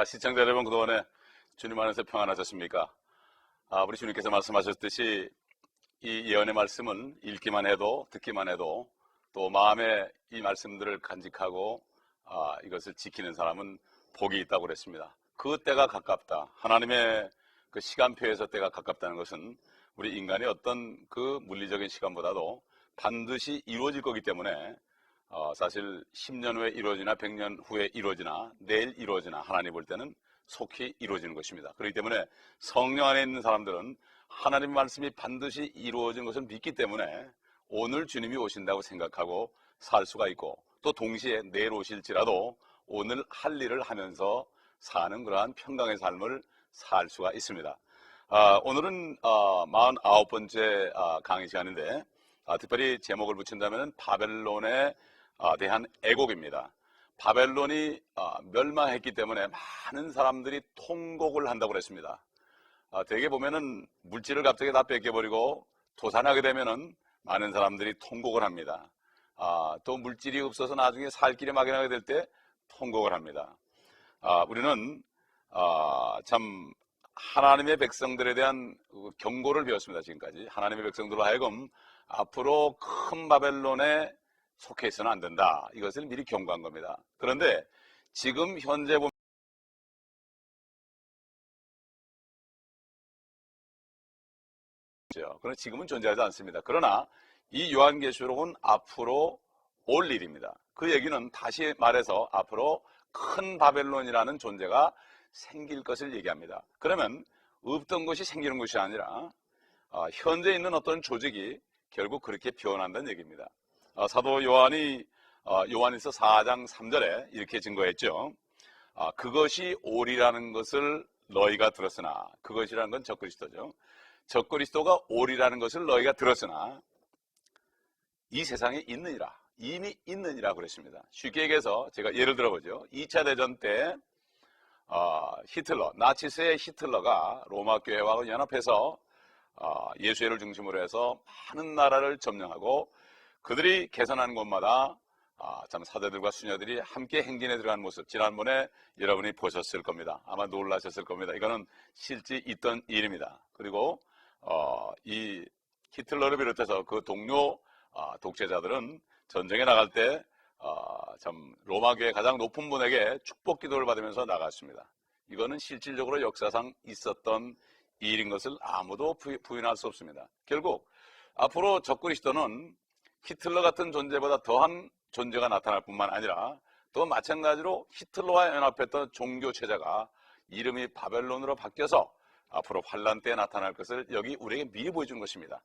아, 시청자 여러분 그동안에 주님 안에서 평안하셨습니까? 아, 우리 주님께서 말씀하셨듯이 이 예언의 말씀은 읽기만 해도 듣기만 해도 또 마음에 이 말씀들을 간직하고 아, 이것을 지키는 사람은 복이 있다고 그랬습니다. 그 때가 가깝다. 하나님의 그 시간표에서 때가 가깝다는 것은 우리 인간의 어떤 그 물리적인 시간보다도 반드시 이루어질 거기 때문에 어, 사실 10년 후에 이루어지나 100년 후에 이루어지나 내일 이루어지나 하나님 볼 때는 속히 이루어지는 것입니다. 그렇기 때문에 성령 안에 있는 사람들은 하나님 말씀이 반드시 이루어진 것을 믿기 때문에 오늘 주님이 오신다고 생각하고 살 수가 있고 또 동시에 내일 오실지라도 오늘 할 일을 하면서 사는 그러한 평강의 삶을 살 수가 있습니다. 아, 오늘은 아, 49번째 아, 강의 시간인데 아, 특별히 제목을 붙인다면 바벨론에 아, 대한 애곡입니다. 바벨론이 아, 멸망했기 때문에 많은 사람들이 통곡을 한다고 그랬습니다. 아, 대개 보면은 물질을 갑자기 다 뺏겨버리고 도산하게 되면은 많은 사람들이 통곡을 합니다. 아, 또 물질이 없어서 나중에 살 길이 막연하게 될 때 통곡을 합니다. 아, 우리는 아, 참 하나님의 백성들에 대한 그 경고를 배웠습니다. 지금까지 하나님의 백성들로 하여금 앞으로 큰 바벨론에 속해 있어는 안 된다. 이것을 미리 경고한 겁니다. 그런데 지금 현재 보면 그러나 지금은 존재하지 않습니다. 그러나 이 요한계시록은 앞으로 올 일입니다. 그 얘기는 다시 말해서 앞으로 큰 바벨론이라는 존재가 생길 것을 얘기합니다. 그러면 없던 것이 생기는 것이 아니라 어, 현재 있는 어떤 조직이 결국 그렇게 변한다는 얘기입니다. 어, 사도 요한이 어, 요한에서 4장 3절에 이렇게 증거했죠. 아, 그것이 올이라는 것을 너희가 들었으나 그것이라는 건 적그리스도죠. 적그리스도가 올이라는 것을 너희가 들었으나 이 세상에 있느니라 이미 있느니라 그랬습니다. 쉽게 얘기해서 제가 예를 들어보죠. 2차 대전 때 어, 히틀러 나치스의 히틀러가 로마 교회와 연합해서 어, 예수회를 중심으로 해서 많은 나라를 점령하고 그들이 개선하는 곳마다 아, 참 사제들과 수녀들이 함께 행진에 들어가는 모습 지난번에 여러분이 보셨을 겁니다. 아마 놀라셨을 겁니다. 이거는 실제 있던 일입니다. 그리고 어, 이 히틀러를 비롯해서 그 동료 아, 독재자들은 전쟁에 나갈 때 아, 참 로마교의 가장 높은 분에게 축복 기도를 받으면서 나갔습니다. 이거는 실질적으로 역사상 있었던 일인 것을 아무도 부- 부인할 수 없습니다. 결국 앞으로 적그리스도는 히틀러 같은 존재보다 더한 존재가 나타날 뿐만 아니라 또 마찬가지로 히틀러와 연합했던 종교 체제가 이름이 바벨론으로 바뀌어서 앞으로 환란 때 나타날 것을 여기 우리에게 미리 보여주는 것입니다.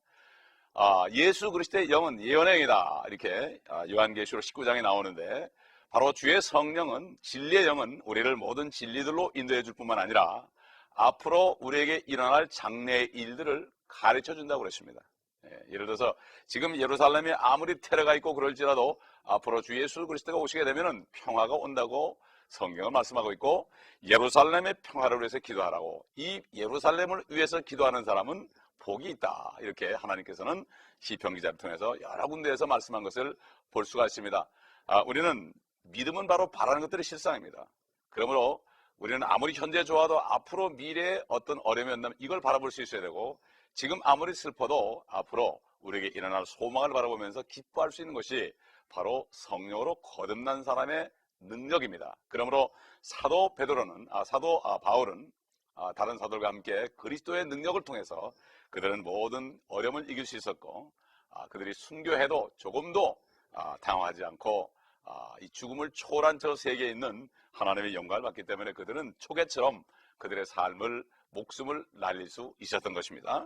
아, 예수 그리스도의 영은 예언의 영이다. 이렇게 아, 요한계시록 19장에 나오는데 바로 주의 성령은 진리의 영은 우리를 모든 진리들로 인도해 줄 뿐만 아니라 앞으로 우리에게 일어날 장래의 일들을 가르쳐 준다고 그랬습니다. 예, 예를 들어서 지금 예루살렘에 아무리 테러가 있고 그럴지라도 앞으로 주 예수 그리스도가 오시게 되면은 평화가 온다고 성경은 말씀하고 있고 예루살렘의 평화를 위해서 기도하라고 이 예루살렘을 위해서 기도하는 사람은 복이 있다. 이렇게 하나님께서는 시편 기자를 통해서 여러 군데에서 말씀한 것을 볼 수가 있습니다. 아, 우리는 믿음은 바로 바라는 것들이 실상입니다. 그러므로 우리는 아무리 현재 좋아도 앞으로 미래에 어떤 어려움이 온다면 이걸 바라볼 수 있어야 되고 지금 아무리 슬퍼도 앞으로 우리에게 일어날 소망을 바라보면서 기뻐할 수 있는 것이 바로 성령으로 거듭난 사람의 능력입니다. 그러므로 사도 베드로는 아, 사도 아, 바울은 아, 다른 사도들과 함께 그리스도의 능력을 통해서 그들은 모든 어려움을 이길 수 있었고 아, 그들이 순교해도 조금도 아, 당황하지 않고 아, 이 죽음을 초월한 저 세계에 있는 하나님의 영광을 받기 때문에 그들은 초계처럼 그들의 삶을 목숨을 날릴 수 있었던 것입니다.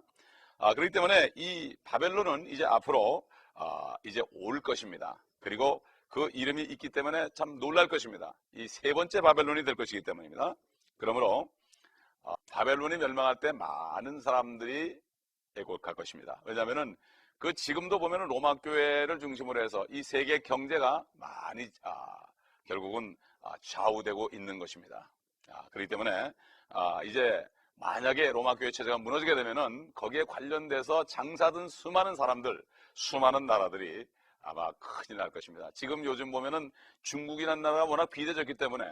아, 그렇기 때문에 이 바벨론은 이제 앞으로 아, 이제 올 것입니다. 그리고 그 이름이 있기 때문에 참 놀랄 것입니다. 이 세 번째 바벨론이 될 것이기 때문입니다. 그러므로 어, 바벨론이 멸망할 때 많은 사람들이 애곡할 것입니다. 왜냐하면은 그 지금도 보면은 로마 교회를 중심으로 해서 이 세계 경제가 많이 아, 결국은 아, 좌우되고 있는 것입니다. 아, 그렇기 때문에 아, 이제 만약에 로마 교회 체제가 무너지게 되면은 거기에 관련돼서 장사든 수많은 사람들, 수많은 나라들이 아마 큰일 날 것입니다. 지금 요즘 보면은 중국이라는 나라가 워낙 비대졌기 때문에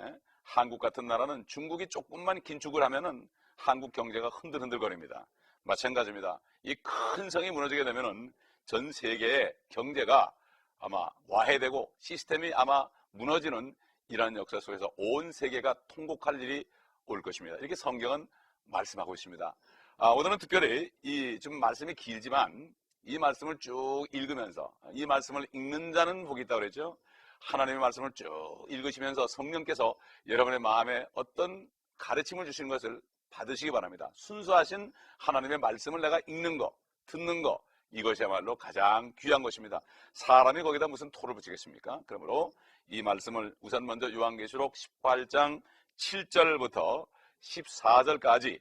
한국 같은 나라는 중국이 조금만 긴축을 하면은 한국 경제가 흔들흔들거립니다. 마찬가지입니다. 이 큰 성이 무너지게 되면은 전 세계의 경제가 아마 와해되고 시스템이 아마 무너지는 이러한 역사 속에서 온 세계가 통곡할 일이 올 것입니다. 이렇게 성경은 말씀하고 있습니다. 아, 오늘은 특별히 이 좀 말씀이 길지만 이 말씀을 쭉 읽으면서 이 말씀을 읽는 자는 복이 있다고 그랬죠. 하나님의 말씀을 쭉 읽으시면서 성령께서 여러분의 마음에 어떤 가르침을 주시는 것을 받으시기 바랍니다. 순수하신 하나님의 말씀을 내가 읽는 거, 듣는 거, 이것이야말로 가장 귀한 것입니다. 사람이 거기다 무슨 토를 붙이겠습니까? 그러므로 이 말씀을 우선 먼저 요한계시록 18장 7절부터 14절까지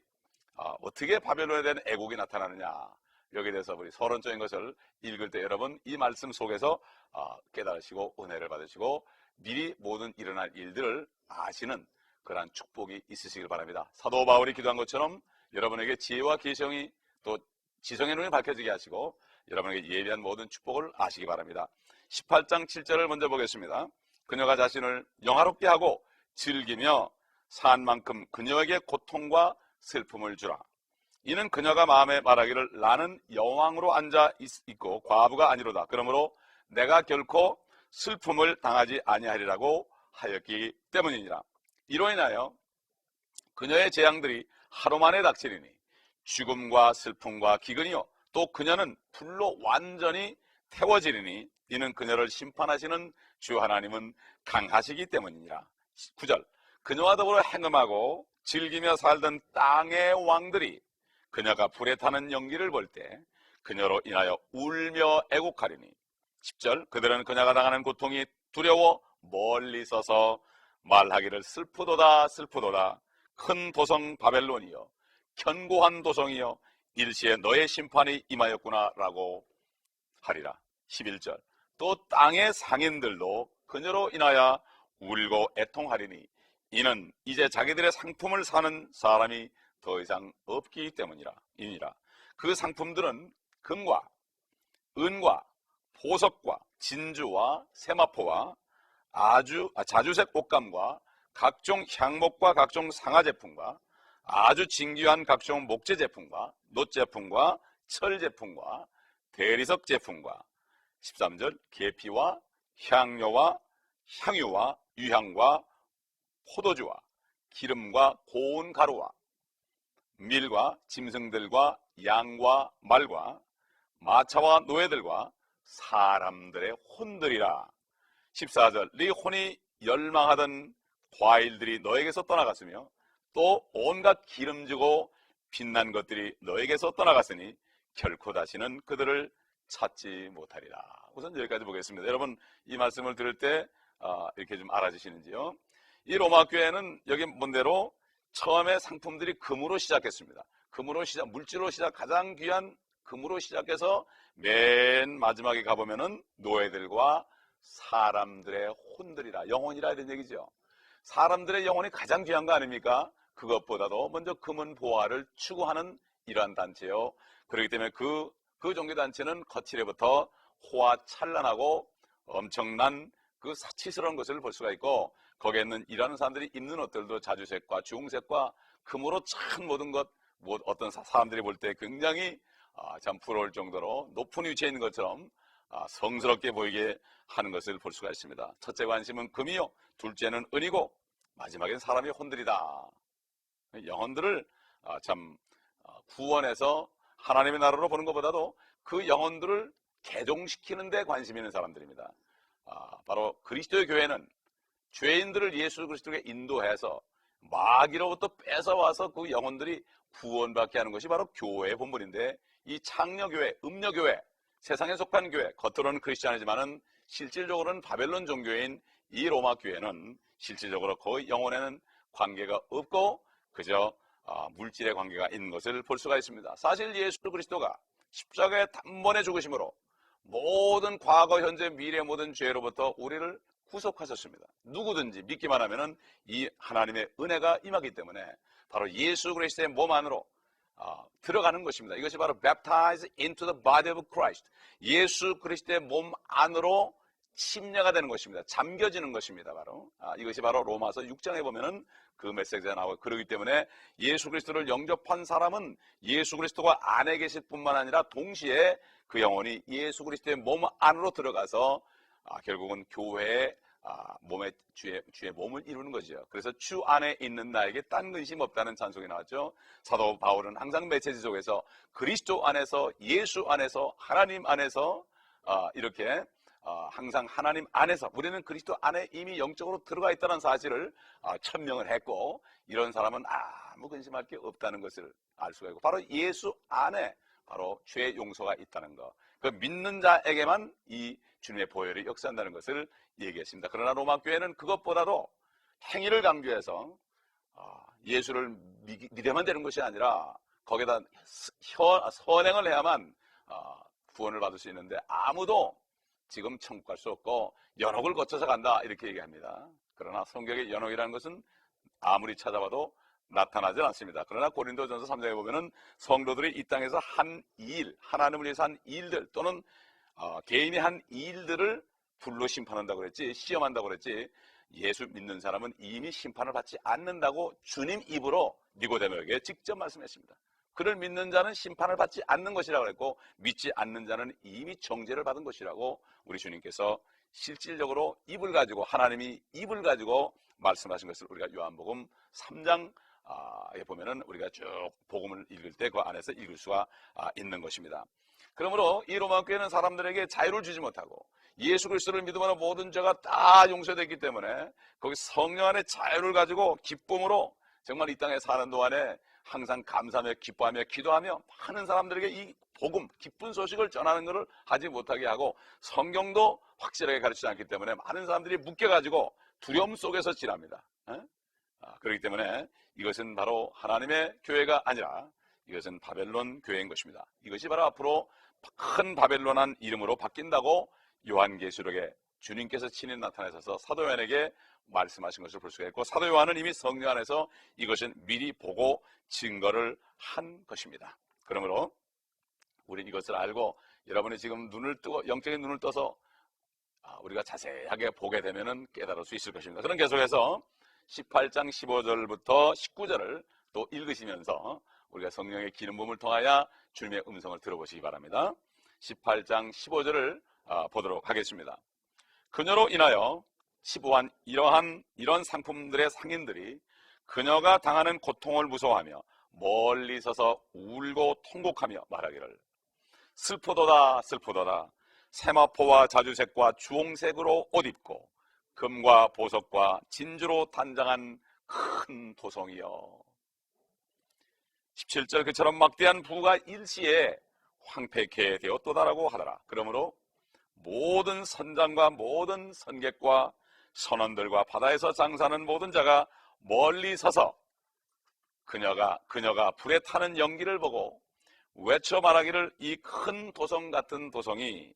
아, 어떻게 바벨론에 대한 애국이 나타나느냐 여기에 대해서 우리 서론적인 것을 읽을 때 여러분 이 말씀 속에서 아, 깨달으시고 은혜를 받으시고 미리 모든 일어날 일들을 아시는 그러한 축복이 있으시길 바랍니다. 사도 바울이 기도한 것처럼 여러분에게 지혜와 계시형이 또 지성의 눈이 밝혀지게 하시고 여러분에게 예비한 모든 축복을 아시기 바랍니다. 18장 7절을 먼저 보겠습니다. 그녀가 자신을 영화롭게 하고 즐기며 산 만큼 그녀에게 고통과 슬픔을 주라. 이는 그녀가 마음에 말하기를 나는 여왕으로 앉아 있- 있고 과부가 아니로다. 그러므로 내가 결코 슬픔을 당하지 아니하리라고 하였기 때문이니라. 이로 인하여 그녀의 재앙들이 하루 만에 닥치리니 죽음과 슬픔과 기근이요 또 그녀는 불로 완전히 태워지리니 이는 그녀를 심판하시는 주 하나님은 강하시기 때문이니라. 9절 그녀와 더불어 행음하고 즐기며 살던 땅의 왕들이 그녀가 불에 타는 연기를 볼 때 그녀로 인하여 울며 애곡하리니 10절 그들은 그녀가 당하는 고통이 두려워 멀리 서서 말하기를 슬프도다 슬프도다. 큰 도성 바벨론이여 견고한 도성이여 일시에 너의 심판이 임하였구나라고 하리라. 11절. 또 땅의 상인들도 그녀로 인하여 울고 애통하리니 이는 이제 자기들의 상품을 사는 사람이 더 이상 없기 때문이라 이니라. 그 상품들은 금과 은과 보석과 진주와 세마포와 아주 아, 자주색 옷감과 각종 향목과 각종 상하 제품과 아주 진귀한 각종 목재 제품과 놋 제품과 철 제품과 대리석 제품과 13절 계피와 향료와 향유와 유향과 포도주와 기름과 고운 가루와 밀과 짐승들과 양과 말과 마차와 노예들과 사람들의 혼들이라 14절 네 혼이 열망하던 과일들이 너에게서 떠나갔으며 또 온갖 기름지고 빛난 것들이 너에게서 떠나갔으니 결코 다시는 그들을 찾지 못하리라. 우선 여기까지 보겠습니다. 여러분 이 말씀을 들을 때 아, 이렇게 좀 알아주시는지요? 이 로마 교회는 여기 본 대로 처음에 상품들이 금으로 시작했습니다. 금으로 시작, 물질로 시작, 가장 귀한 금으로 시작해서 맨 마지막에 가보면은 노예들과 사람들의 혼들이라, 영혼이라 이런 얘기죠. 사람들의 영혼이 가장 귀한 거 아닙니까? 그것보다도 먼저 금은 보화를 추구하는 이러한 단체요. 그렇기 때문에 그, 그 종교단체는 거칠에부터 호화 찬란하고 엄청난 그 사치스러운 것을 볼 수가 있고 거기에 있는 일하는 사람들이 입는 옷들도 자주색과 주홍색과 금으로 참 모든 것뭐 어떤 사- 사람들이 볼 때 굉장히 아, 참 부러울 정도로 높은 위치에 있는 것처럼 아, 성스럽게 보이게 하는 것을 볼 수가 있습니다. 첫째 관심은 금이요, 둘째는 은이고 마지막엔 사람이 혼들이다. 영혼들을 아, 참 아, 구원해서 하나님의 나라로 보는 것보다도 그 영혼들을 개종시키는 데 관심 있는 사람들입니다. 아, 바로 그리스도의 교회는 죄인들을 예수 그리스도에게 인도해서 마귀로부터 뺏어와서 그 영혼들이 구원받게 하는 것이 바로 교회의 본분인데 이 창녀교회, 음녀교회, 세상에 속한 교회, 겉으로는 크리스찬이지만은 실질적으로는 바벨론 종교인 이 로마 교회는 실질적으로 거의 영혼에는 관계가 없고 그저 아, 물질의 관계가 있는 것을 볼 수가 있습니다. 사실 예수 그리스도가 십자가의 단번에 죽으심으로 모든 과거, 현재, 미래 모든 죄로부터 우리를 구속하셨습니다. 누구든지 믿기만 하면은 이 하나님의 은혜가 임하기 때문에 바로 예수 그리스도의 몸 안으로 어, 들어가는 것입니다. 이것이 바로 baptized into the body of Christ. 예수 그리스도의 몸 안으로 침례가 되는 것입니다. 잠겨지는 것입니다. 바로 아, 이것이 바로 로마서 6장에 보면은 그 메시지가 나오고 그러기 때문에 예수 그리스도를 영접한 사람은 예수 그리스도가 안에 계실 뿐만 아니라 동시에 그 영혼이 예수 그리스도의 몸 안으로 들어가서 아, 결국은 교회의 아, 몸의 주의, 주의 몸을 이루는 거죠. 그래서 주 안에 있는 나에게 딴 근심 없다는 찬송이 나왔죠. 사도 바울은 항상 메시지 속에서 그리스도 안에서 예수 안에서 하나님 안에서 아, 이렇게 아, 항상 하나님 안에서 우리는 그리스도 안에 이미 영적으로 들어가 있다는 사실을 아, 천명을 했고 이런 사람은 아무 근심할 게 없다는 것을 알 수가 있고 바로 예수 안에 바로 죄 용서가 있다는 것. 그 믿는 자에게만 이 주님의 보혈이 역사한다는 것을 얘기했습니다. 그러나 로마 교회는 그것보다도 행위를 강조해서 아, 예수를 미- 믿으면 되는 것이 아니라 거기다 스- 혀- 선행을 해야만 아, 구원을 받을 수 있는데 아무도 지금 천국 갈 수 없고 연옥을 거쳐서 간다 이렇게 얘기합니다. 그러나 성경의 연옥이라는 것은 아무리 찾아봐도 나타나지 않습니다. 그러나 고린도전서 3장에 보면은 성도들이 이 땅에서 한 일, 하나님을 위해서 한 일들 또는 어, 개인이 한 일들을 불로 심판한다고 그랬지 시험한다고 그랬지 예수 믿는 사람은 이미 심판을 받지 않는다고 주님 입으로 니고데모에게 직접 말씀했습니다. 그를 믿는 자는 심판을 받지 않는 것이라고 그랬고 믿지 않는 자는 이미 정죄를 받은 것이라고 우리 주님께서 실질적으로 입을 가지고 하나님이 입을 가지고 말씀하신 것을 우리가 요한복음 3장 에 보면은 우리가 쭉 복음을 읽을 때 그 안에서 읽을 수가 아, 있는 것입니다. 그러므로 이 로마 교회는 사람들에게 자유를 주지 못하고 예수 그리스도를 믿음으로 모든 죄가 다 용서됐기 때문에 거기 성령 안에 자유를 가지고 기쁨으로 정말 이 땅에 사는 동안에 항상 감사하며 기뻐하며 기도하며 많은 사람들에게 이 복음, 기쁜 소식을 전하는 것을 하지 못하게 하고 성경도 확실하게 가르치지 않기 때문에 많은 사람들이 묶여가지고 두려움 속에서 지납니다. 에? 아, 그렇기 때문에 이것은 바로 하나님의 교회가 아니라 이것은 바벨론 교회인 것입니다. 이것이 바로 앞으로 큰 바벨론한 이름으로 바뀐다고 요한계시록에 주님께서 친히 나타나셔서 사도 요한에게 말씀하신 것을 볼 수가 있고 사도 요한은 이미 성령 안에서 이것은 미리 보고 증거를 한 것입니다. 그러므로 우리 이것을 알고 여러분이 지금 눈을 뜨고 영적인 눈을 떠서 아, 우리가 자세하게 보게 되면은 깨달을 수 있을 것입니다. 그럼 계속해서 18장 15절부터 19절을 또 읽으시면서 우리가 성령의 기름 부음을 통하여 주님의 음성을 들어보시기 바랍니다. 18장 15절을 아, 보도록 하겠습니다. 그녀로 인하여 치부한 이러한 이런 상품들의 상인들이 그녀가 당하는 고통을 무서워하며 멀리 서서 울고 통곡하며 말하기를 슬프도다 슬프도다 세마포와 자주색과 주홍색으로 옷 입고 금과 보석과 진주로 단장한 큰 도성이여. 17절 그처럼 막대한 부가 일시에 황폐케 되었도다라고 하더라. 그러므로 모든 선장과 모든 선객과 선원들과 바다에서 장사하는 모든 자가 멀리 서서 그녀가 그녀가 불에 타는 연기를 보고 외쳐 말하기를 이 큰 도성 같은 도성이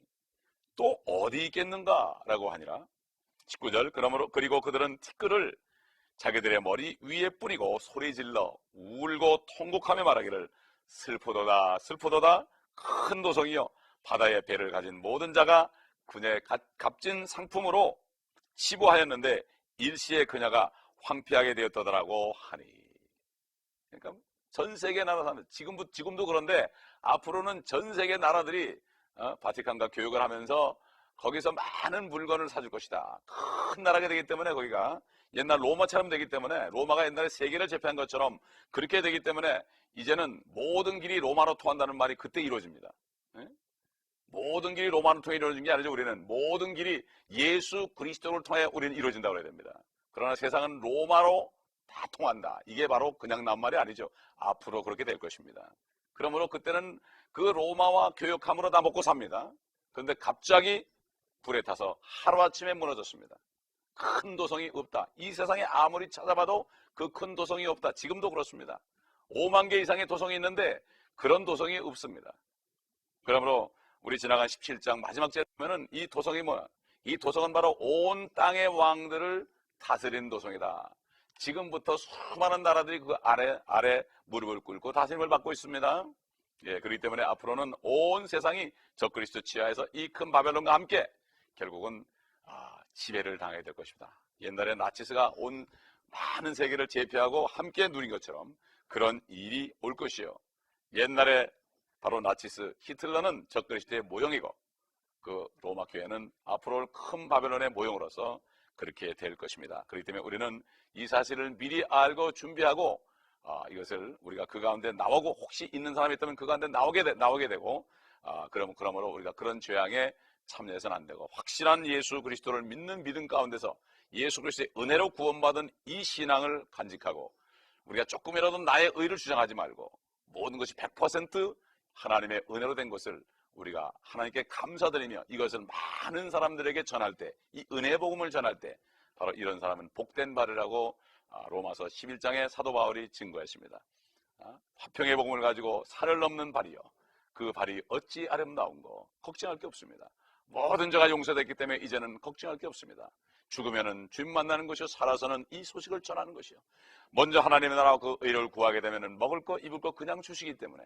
또 어디 있겠는가라고 하니라 19절 그러므로 그리고 그들은 티끌을 자기들의 머리 위에 뿌리고 소리 질러 울고 통곡하며 말하기를 슬프도다 슬프도다 큰 도성이여 바다의 배를 가진 모든 자가 그녀의 가- 값진 상품으로 치부하였는데 일시에 그녀가 황폐하게 되었더라고 하니. 그러니까 전 세계 나라 사람 지금도 지금도 그런데 앞으로는 전 세계 나라들이 어, 바티칸과 교육을 하면서 거기서 많은 물건을 사줄 것이다. 큰 나라가 되기 때문에 거기가 옛날 로마처럼 되기 때문에 로마가 옛날에 세계를 제패한 것처럼 그렇게 되기 때문에 이제는 모든 길이 로마로 통한다는 말이 그때 이루어집니다. 예? 모든 길이 로마로 통해 이루어진 게 아니죠. 우리는 모든 길이 예수 그리스도를 통해 우리는 이루어진다고 해야 됩니다. 그러나 세상은 로마로 다 통한다. 이게 바로 그냥 난 말이 아니죠. 앞으로 그렇게 될 것입니다. 그러므로 그때는 그 로마와 교역함으로 다 먹고 삽니다. 그런데 갑자기 불에 타서 하루아침에 무너졌습니다. 큰 도성이 없다. 이 세상에 아무리 찾아봐도 그 큰 도성이 없다. 지금도 그렇습니다. 5만 개 이상의 도성이 있는데 그런 도성이 없습니다. 그러므로 우리 지나간 17장 마지막 절에 보면은 이 도성이 뭐야? 이 도성은 바로 온 땅의 왕들을 다스린 도성이다. 지금부터 수많은 나라들이 그 아래 아래 무릎을 꿇고 다스림을 받고 있습니다. 예, 그렇기 때문에 앞으로는 온 세상이 적그리스도 치하에서 이 큰 바벨론과 함께 결국은 아, 지배를 당하게 될 것입니다. 옛날에 나치스가 온 많은 세계를 제패하고 함께 누린 것처럼 그런 일이 올 것이요. 옛날에 바로 나치스 히틀러는 적그리스도의 모형이고 그 로마 교회는 앞으로 큰 바벨론의 모형으로서 그렇게 될 것입니다. 그렇기 때문에 우리는 이 사실을 미리 알고 준비하고 아, 이것을 우리가 그 가운데 나오고 혹시 있는 사람이 있다면 그 가운데 나오게 되, 나오게 되고 아, 그럼 그러므로 우리가 그런 죄악에 참여해서는 안 되고 확실한 예수 그리스도를 믿는 믿음 가운데서 예수 그리스도의 은혜로 구원받은 이 신앙을 간직하고 우리가 조금이라도 나의 의를 주장하지 말고 모든 것이 100% 하나님의 은혜로 된 것을 우리가 하나님께 감사드리며 이것을 많은 사람들에게 전할 때, 이 은혜 복음을 전할 때, 바로 이런 사람은 복된 발이라고 아, 로마서 11장에 사도 바울이 증거했습니다. 아, 화평의 복음을 가지고 살을 넘는 발이요. 그 발이 어찌 아름다운고 걱정할 게 없습니다. 모든 죄가 용서됐기 때문에 이제는 걱정할 게 없습니다. 죽으면은 주님 만나는 것이요 살아서는 이 소식을 전하는 것이요. 먼저 하나님의 나라와 그 의를 구하게 되면은 먹을 거 입을 거 그냥 주시기 때문에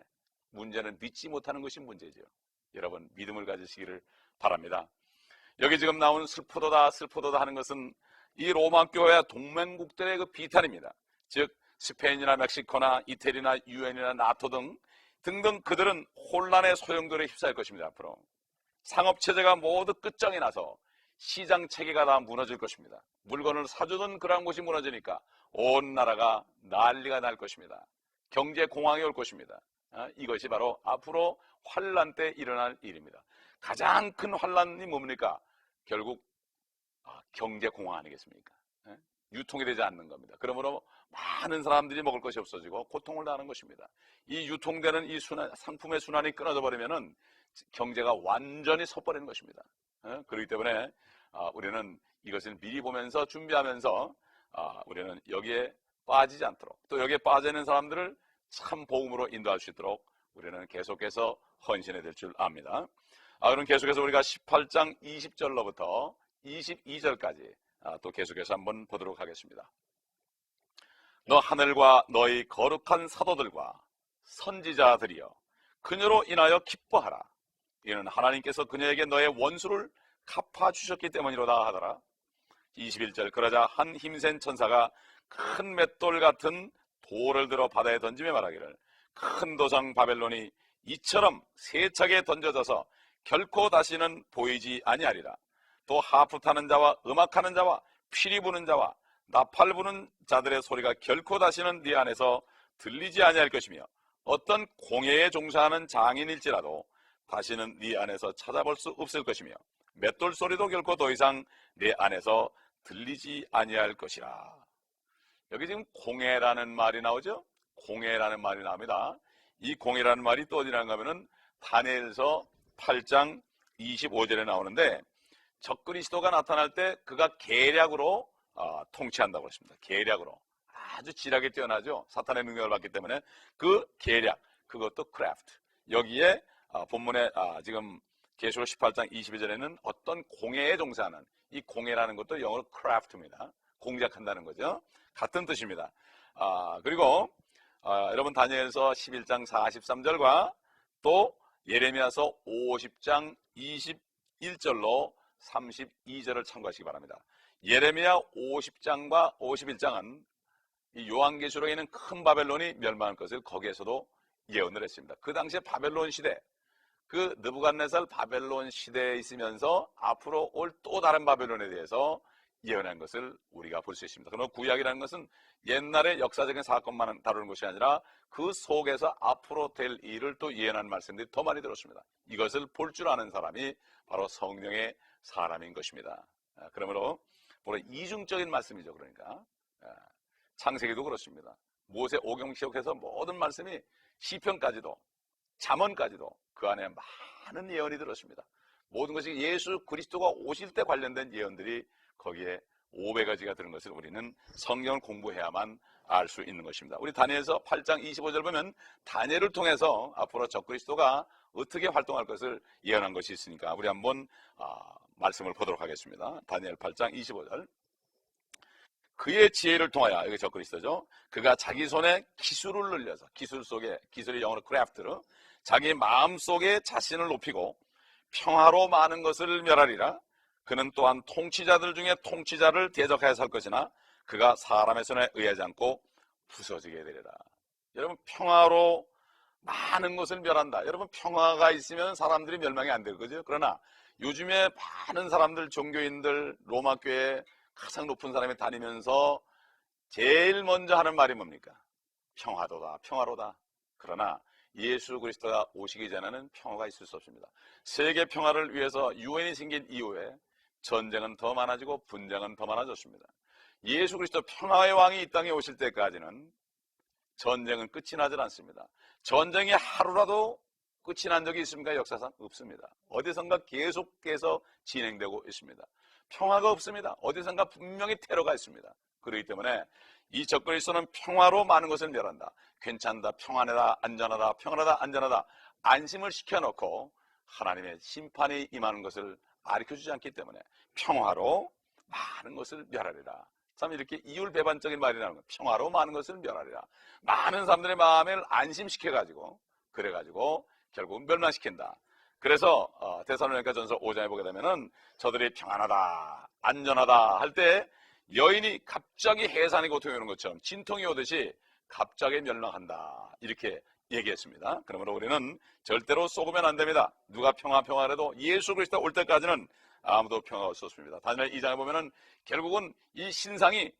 문제는 믿지 못하는 것이 문제죠. 여러분 믿음을 가지시기를 바랍니다. 여기 지금 나온 슬프도다 슬프도다 하는 것은 이 로마 교회 동맹국들의 그 비탄입니다. 즉 스페인이나 멕시코나 이태리나 유엔이나 나토 등 등등 그들은 혼란의 소용돌이에 휩싸일 것입니다. 앞으로 상업 체제가 모두 끝장이 나서 시장 체계가 다 무너질 것입니다. 물건을 사주던 그러한 곳이 무너지니까 온 나라가 난리가 날 것입니다. 경제 공황이 올 것입니다. 어, 이것이 바로 앞으로 환란 때 일어날 일입니다. 가장 큰 환란이 뭡니까? 결국 아, 경제 공황 아니겠습니까? 예? 유통이 되지 않는 겁니다. 그러므로 많은 사람들이 먹을 것이 없어지고 고통을 당하는 것입니다. 이 유통되는 이 순환, 상품의 순환이 끊어져 버리면은 경제가 완전히 섰버리는 것입니다. 예? 그렇기 때문에 아, 우리는 이것을 미리 보면서 준비하면서 아, 우리는 여기에 빠지지 않도록 또 여기에 빠져 있는 사람들을 참 복음으로 인도할 수 있도록 우리는 계속해서 헌신해야 될줄 압니다. 아, 그럼 계속해서 우리가 18장 20절로부터 22절까지 아, 또 계속해서 한번 보도록 하겠습니다. 너 하늘과 너희 거룩한 사도들과 선지자들이여 그녀로 인하여 기뻐하라. 이는 하나님께서 그녀에게 너의 원수를 갚아 주셨기 때문이로다 하더라. 21절 그러자 한 힘센 천사가 큰 맷돌 같은 돌을 들어 바다에 던지며 말하기를 큰 도성 바벨론이 이처럼 세차게 던져져서 결코 다시는 보이지 아니하리라. 또 하프 타는 자와 음악하는 자와 피리 부는 자와 나팔 부는 자들의 소리가 결코 다시는 네 안에서 들리지 아니할 것이며 어떤 공예에 종사하는 장인일지라도 다시는 네 안에서 찾아볼 수 없을 것이며 맷돌 소리도 결코 더 이상 내 안에서 들리지 아니할 것이라. 여기 지금 공예라는 말이 나오죠? 공예라는 말이 나옵니다. 이 공예라는 말이 또 어디 나가 하면은 다니엘서 8장 25절에 나오는데 적그리스도가 나타날 때 그가 계략으로 어, 통치한다고 했습니다. 계략으로 아주 지략이 뛰어나죠. 사탄의 능력을 받기 때문에 그 계략 그것도 크래프트 여기에 어, 본문에 아, 지금 계시록 18장 22절에는 어떤 공예에 종사하는 이 공예라는 것도 영어로 크래프트입니다. 공작한다는 거죠. 같은 뜻입니다. 아, 그리고 아, 여러분 다니엘서 11장 43절과 또 예레미야서 50장 21절로 32절을 참고하시기 바랍니다. 예레미야 50장과 51장은 이 요한계시록에 있는 큰 바벨론이 멸망할 것을 거기에서도 예언을 했습니다. 그 당시에 바벨론 시대, 그 느부갓네살 바벨론 시대에 있으면서 앞으로 올 또 다른 바벨론에 대해서 예언한 것을 우리가 볼 수 있습니다. 그러나 구약이라는 것은 옛날의 역사적인 사건만 다루는 것이 아니라 그 속에서 앞으로 될 일을 또 예언하는 말씀들이 더 많이 들었습니다. 이것을 볼 줄 아는 사람이 바로 성령의 사람인 것입니다. 아, 그러므로 바로 이중적인 말씀이죠. 그러니까 아, 창세기도 그렇습니다. 모세 오경시역해서 모든 말씀이 시편까지도 잠언까지도 그 안에 많은 예언이 들었습니다. 모든 것이 예수 그리스도가 오실 때 관련된 예언들이 거기에 500가지가 들은 것을 우리는 성경을 공부해야만 알 수 있는 것입니다. 우리 다니엘서 8장 25절 보면 다니엘을 통해서 앞으로 적그리스도가 어떻게 활동할 것을 예언한 것이 있으니까 우리 한번 아, 말씀을 보도록 하겠습니다. 다니엘 8장 25절 그의 지혜를 통하여 이게 적그리스도죠. 그가 자기 손에 기술을 늘려서 기술 속에 기술이 영어로 크래프트로 자기 마음 속에 자신을 높이고 평화로 많은 것을 멸하리라. 그는 또한 통치자들 중에 통치자를 대적하여 살 것이나 그가 사람의 손에 의하지 않고 부서지게 되리라. 여러분 평화로 많은 것을 멸한다. 여러분 평화가 있으면 사람들이 멸망이 안 되는 거죠. 그러나 요즘에 많은 사람들 종교인들 로마 교회 가장 높은 사람이 다니면서 제일 먼저 하는 말이 뭡니까? 평화도다, 평화로다. 그러나 예수 그리스도가 오시기 전에는 평화가 있을 수 없습니다. 세계 평화를 위해서 유엔이 생긴 이후에 전쟁은 더 많아지고 분쟁은 더 많아졌습니다. 예수 그리스도 평화의 왕이 이 땅에 오실 때까지는 전쟁은 끝이 나질 않습니다. 전쟁이 하루라도 끝이 난 적이 있습니까? 역사상 없습니다. 어디선가 계속해서 진행되고 있습니다. 평화가 없습니다. 어디선가 분명히 테러가 있습니다. 그렇기 때문에 이 적그리스도는 평화로 많은 것을 멸한다. 괜찮다, 평안하다, 안전하다, 평안하다, 안전하다 안심을 시켜놓고 하나님의 심판이 임하는 것을 가르쳐주지 않기 때문에 평화로 많은 것을 멸하리라. 참 이렇게 이율배반적인 말이 나오는 거예요. 평화로 많은 것을 멸하리라. 많은 사람들의 마음을 안심시켜가지고 그래가지고 결국 멸망시킨다. 그래서 어, 데살로니가 전서 5장에 보게 되면은 저들이 평안하다, 안전하다 할 때 여인이 갑자기 해산이 고통이 오는 것처럼 진통이 오듯이 갑자기 멸망한다. 이렇게 얘기했습니다. 그러므로 우리는 절대로 쏘으면 안 됩니다. 누가 평화 평화래도 예수 그리스도 올 때까지는 아무도 평화가 없었습니다. 다니엘 2장에 보면은 결국은 이 신상이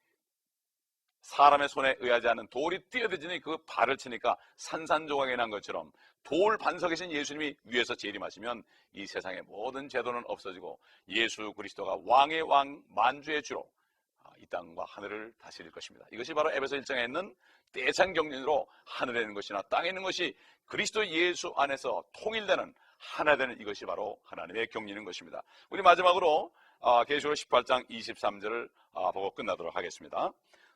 사람의 손에 의하지 않는 돌이 뛰어드지니 그 발을 치니까 산산조각이 난 것처럼 돌 반석이신 예수님이 위에서 재림하시면 이 세상의 모든 제도는 없어지고 예수 그리스도가 왕의 왕 만주의 주로 아, 이 땅과 하늘을 다스릴 것입니다. 이것이 바로 에베소 1장에 있는 대상 경륜으로 하늘에 있는 것이나 땅에 있는 것이 그리스도 예수 안에서 통일되는 하나 되는 이것이 바로 하나님의 경륜인 것입니다. 우리 마지막으로 아, 계시록 18장 23절을 아, 보고 끝나도록 하겠습니다.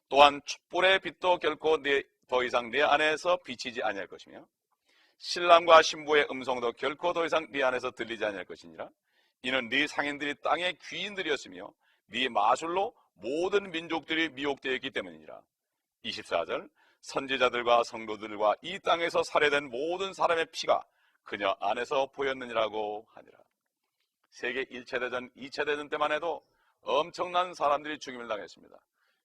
또한 촛불의 빛도 결코 내, 더 이상 내 안에서 비치지 아니할 것이며 신랑과 신부의 음성도 결코 더 이상 네 안에서 들리지 아니할 것이니라. 이는 네 상인들이 땅의 귀인들이었으며 네 마술로 모든 민족들이 미혹되었기 때문이니라. 24절 선지자들과 성도들과 이 땅에서 살해된 모든 사람의 피가 그녀 안에서 보였느니라고 하니라. 세계 1차 대전, 2차 대전 때만 해도 엄청난 사람들이 죽임을 당했습니다.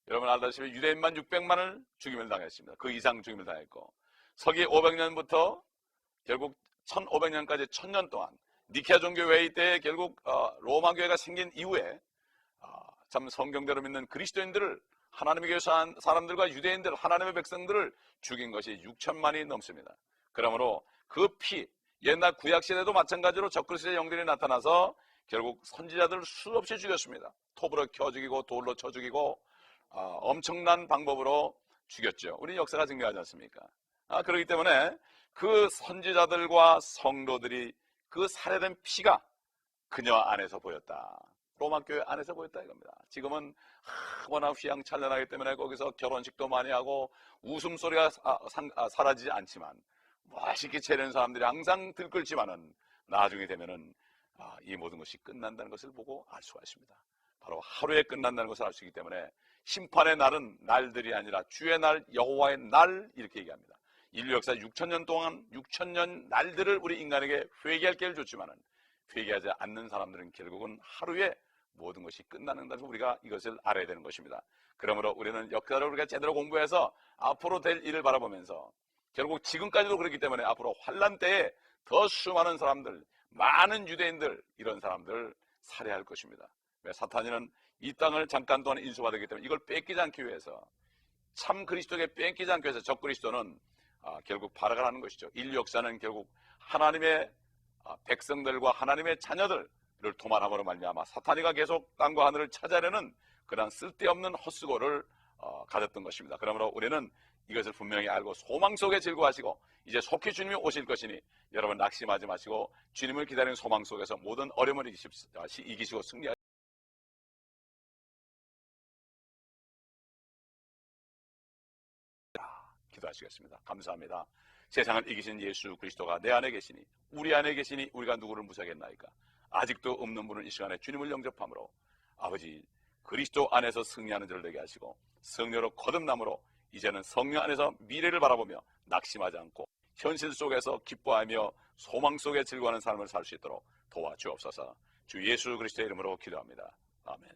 여러분 알다시피 유대인만 600만을 죽임을 당했습니다. 그 이상 죽임을 당했고 서기 500년부터 결국 1500년까지 1000년 동안 니케아 종교 회의 때 결국 어, 로마 교회가 생긴 이후에 어, 참 성경대로 믿는 그리스도인들을 하나님의 교회 사람들과 유대인들 하나님의 백성들을 죽인 것이 6천만이 넘습니다. 그러므로 그 피 옛날 구약 시대도 마찬가지로 적그리스도의 영들이 나타나서 결국 선지자들을 수없이 죽였습니다. 톱으로 켜 죽이고 돌로 쳐 죽이고 어, 엄청난 방법으로 죽였죠. 우리 역사가 증명하지 않습니까? 아, 그렇기 때문에 그 선지자들과 성도들이 그 살해된 피가 그녀 안에서 보였다. 로마 교회 안에서 보였다 이겁니다. 지금은 워낙 휘황찬란하기 때문에 거기서 결혼식도 많이 하고 웃음소리가 사, 아, 사라지지 않지만 멋있게 차리는 사람들이 항상 들끓지만은 나중에 되면은 아, 이 모든 것이 끝난다는 것을 보고 알 수가 있습니다. 바로 하루에 끝난다는 것을 알 수 있기 때문에 심판의 날은 날들이 아니라 주의 날 여호와의 날 이렇게 얘기합니다. 인류 역사 6천년 동안 6천년 날들을 우리 인간에게 회개할 기회를 줬지만은 회개하지 않는 사람들은 결국은 하루에 모든 것이 끝나는다는 우리가 이것을 알아야 되는 것입니다. 그러므로 우리는 역사를 우리가 제대로 공부해서 앞으로 될 일을 바라보면서 결국 지금까지도 그렇기 때문에 앞으로 환란 때에 더 수많은 사람들, 많은 유대인들 이런 사람들을 살해할 것입니다. 왜 사탄이는 이 땅을 잠깐 동안 인수받았기 때문에 이걸 뺏기지 않기 위해서 참 그리스도에게 뺏기지 않기 위해서 적그리스도는 아, 결국 발악을 하는 것이죠. 인류 역사는 결국 하나님의 아, 백성들과 하나님의 자녀들을 도만함으로 말미암아 사탄이가 계속 땅과 하늘을 찾아내는 그런 쓸데없는 헛수고를 어, 가졌던 것입니다. 그러므로 우리는 이것을 분명히 알고 소망 속에 즐거워하시고 이제 속히 주님이 오실 것이니 여러분 낙심하지 마시고 주님을 기다리는 소망 속에서 모든 어려움을 이기시고 승리하시고 기도하시겠습니다. 감사합니다. 세상을 이기신 예수 그리스도가 내 안에 계시니 우리 안에 계시니 우리가 누구를 무사하겠나이까 아직도 없는 분은 이 시간에 주님을 영접함으로 아버지 그리스도 안에서 승리하는 줄 되게 하시고 성녀로 거듭남으로 이제는 성령 안에서 미래를 바라보며 낙심하지 않고 현실 속에서 기뻐하며 소망 속에 즐거워하는 삶을 살 수 있도록 도와주옵소서 주 예수 그리스도의 이름으로 기도합니다. 아멘.